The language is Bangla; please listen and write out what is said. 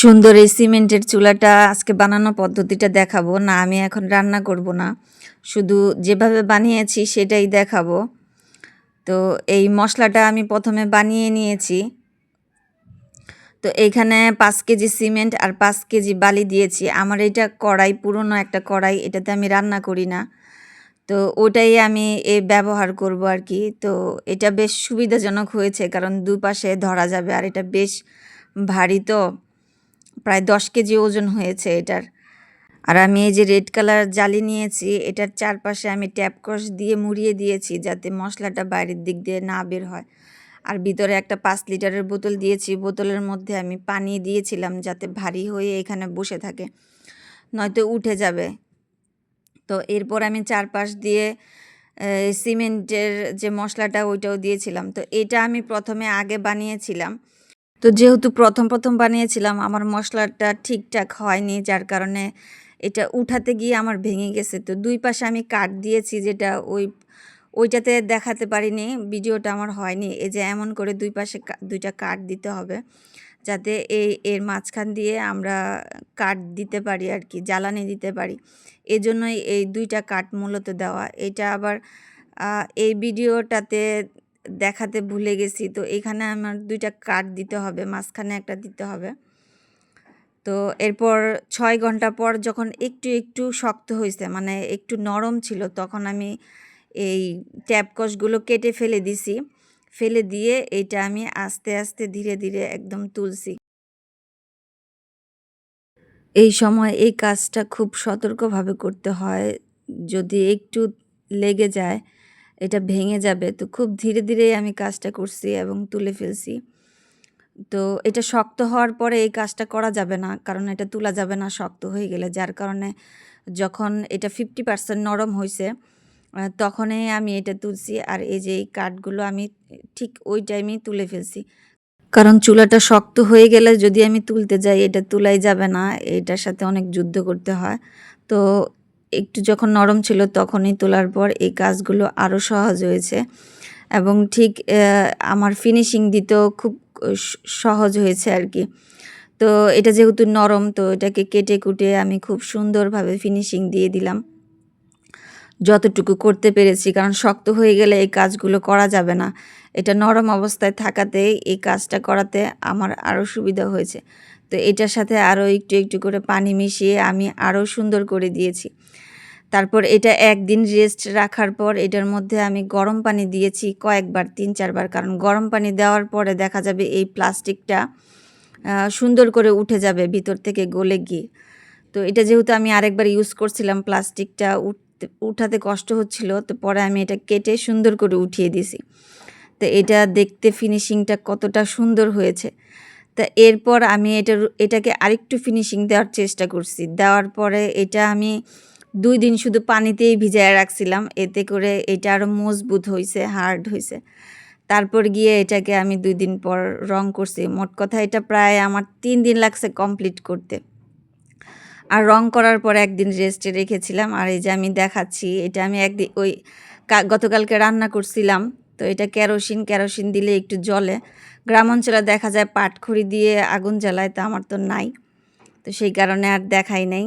সুন্দর এই সিমেন্টের চুলাটা আজকে বানানো পদ্ধতিটা দেখাবো। না, আমি এখন রান্না করব না। শুধু যেভাবে বানিয়েছি সেটাই দেখাবো। তো এই মশলাটা আমি প্রথমে বানিয়ে নিয়েছি। তো এইখানে পাঁচ কেজি সিমেন্ট আর পাঁচ কেজি বালি দিয়েছি। আমার এটা কড়াই, পুরনো একটা কড়াই, এটাতে আমি রান্না করি না। তো ওটাই আমি এ ব্যবহার করব আর কি। তো এটা বেশ সুবিধাজনক হয়েছে, কারণ দুপাশে ধরা যাবে আর এটা বেশ ভারী তো। প্রায় দশ কেজি ওজন হয়েছে এটার। আর আমি এই যে রেড কালার জালি নিয়েছি, এটার চারপাশে আমি ট্যাপকস দিয়ে মুড়িয়ে দিয়েছি যাতে মশলাটা বাইরের দিক দিয়ে না বের হয়। আর ভিতরে একটা পাঁচ লিটারের বোতল দিয়েছি, বোতলের মধ্যে আমি পানি দিয়েছিলাম যাতে ভারী হয়ে এখানে বসে থাকে, নয়তো উঠে যাবে। তো এরপর আমি চারপাশ দিয়ে সিমেন্টের যে মশলাটা ওইটাও দিয়েছিলাম। তো এটা আমি প্রথমে আগে বানিয়েছিলাম। তো যেহেতু প্রথম প্রথম বানিয়েছিলাম, আমার মশলাটা ঠিকঠাক হয়নি, যার কারণে এটা উঠাতে গিয়ে আমার ভেঙে গেছে। তো দুই পাশে আমি কাট দিয়েছি যেটা ওই, ওইটাতে দেখাতে পারিনি, ভিডিওটা আমার হয়নি। এই যে এমন করে দুই পাশে দুইটা কাট দিতে হবে, যাতে এই, এর মাঝখান দিয়ে আমরা কাঠ দিতে পারি আর কি, জ্বালানি দিতে পারি। এজন্যই এই দুইটা কাঠ মূলত দেওয়া। এটা আবার এই ভিডিওটাতে দেখাতে ভুলে গেছি। তো এখানে আমার দুইটা কাঠ দিতে হবে, মাঝখানে একটা দিতে হবে। তো এরপর ছয় ঘণ্টা পর যখন একটু একটু শক্ত হয়েছে মানে একটু নরম ছিল, তখন আমি এই ট্যাপকসগুলো কেটে ফেলে দিছি। ফেলে দিয়ে এটা আমি আস্তে আস্তে ধীরে ধীরে একদম তুলছি। এই সময় এই কাজটা খুব সতর্কভাবে করতে হয়। যদি একটু লেগে যায় এটা ভেঙে যাবে। তো খুব ধীরে ধীরেই আমি কাজটা করছি এবং তুলে ফেলছি। তো এটা শক্ত হওয়ার পরে এই কাজটা করা যাবে না, কারণ এটা তোলা যাবে না, শক্ত হয়ে গেলে। যার কারণে যখন এটা ফিফটি পার্সেন্ট নরম হয়েছে তখনই আমি এটা তুলছি আর এই যে এই কাঠগুলো আমি ঠিক ওই টাইমেই তুলে ফেলছি। কারণ চুলাটা শক্ত হয়ে গেলে যদি আমি তুলতে যাই, এটা তুলাই যাবে না, এটার সাথে অনেক যুদ্ধ করতে হয়। তো একটু যখন নরম ছিল তখনই তোলার পর এই কাজগুলো আরও সহজ হয়েছে। এবং ঠিক আমার ফিনিশিং দিতেও খুব সহজ হয়েছে আর কি। তো এটা যেহেতু নরম, তো এটাকে কেটে কুটে আমি খুব সুন্দরভাবে ফিনিশিং দিয়ে দিলাম। যতটুকু করতে পেরেছি, কারণ শক্ত হয়ে গেলে এই কাজগুলো করা যাবে না। এটা নরম অবস্থায় থাকাতে, এই কাজটা করাতে আমার আরও সুবিধা হয়েছে। তো এটার সাথে আরও একটু একটু করে পানি মিশিয়ে আমি আরও সুন্দর করে দিয়েছি। তারপর এটা একদিন রেস্ট রাখার পর এটার মধ্যে আমি গরম পানি দিয়েছি কয়েকবার, তিন চারবার। কারণ গরম পানি দেওয়ার পরে দেখা যাবে এই প্লাস্টিকটা সুন্দর করে উঠে যাবে ভিতর থেকে গলে গিয়ে। তো এটা যেহেতু আমি আরেকবার ইউজ করছিলাম প্লাস্টিকটা উঠতে উঠাতে কষ্ট হচ্ছিল, তো পরে আমি এটা কেটে সুন্দর করে উঠিয়ে দিছি তো এটা দেখতে ফিনিশিংটা কতটা সুন্দর হয়েছে। তা এরপর আমি এটা এটাকে আরেকটু ফিনিশিং দেওয়ার চেষ্টা করছি। দেওয়ার পরে এটা আমি দুই দিন শুধু পানিতেই ভিজায় রাখছিলাম। এতে করে এটা আরও মজবুত হয়েছে হার্ড হয়েছে তারপর গিয়ে এটাকে আমি দুই দিন পর রং করছি। মোট কথা এটা প্রায় আমার তিন দিন লাগছে কমপ্লিট করতে। আর রং করার পর একদিন রেস্টে রেখেছিলাম। আর এই যে আমি দেখাচ্ছি, এটা আমি একদিন ওই গতকালকে রান্না করছিলাম। তো এটা কেরোসিন কেরোসিন দিলে একটু জলে গ্রাম অঞ্চলে দেখা যায় পাটখড়ি দিয়ে আগুন জ্বালায়, তো আমার তো নাই। তো সেই কারণে আর দেখাই নাই।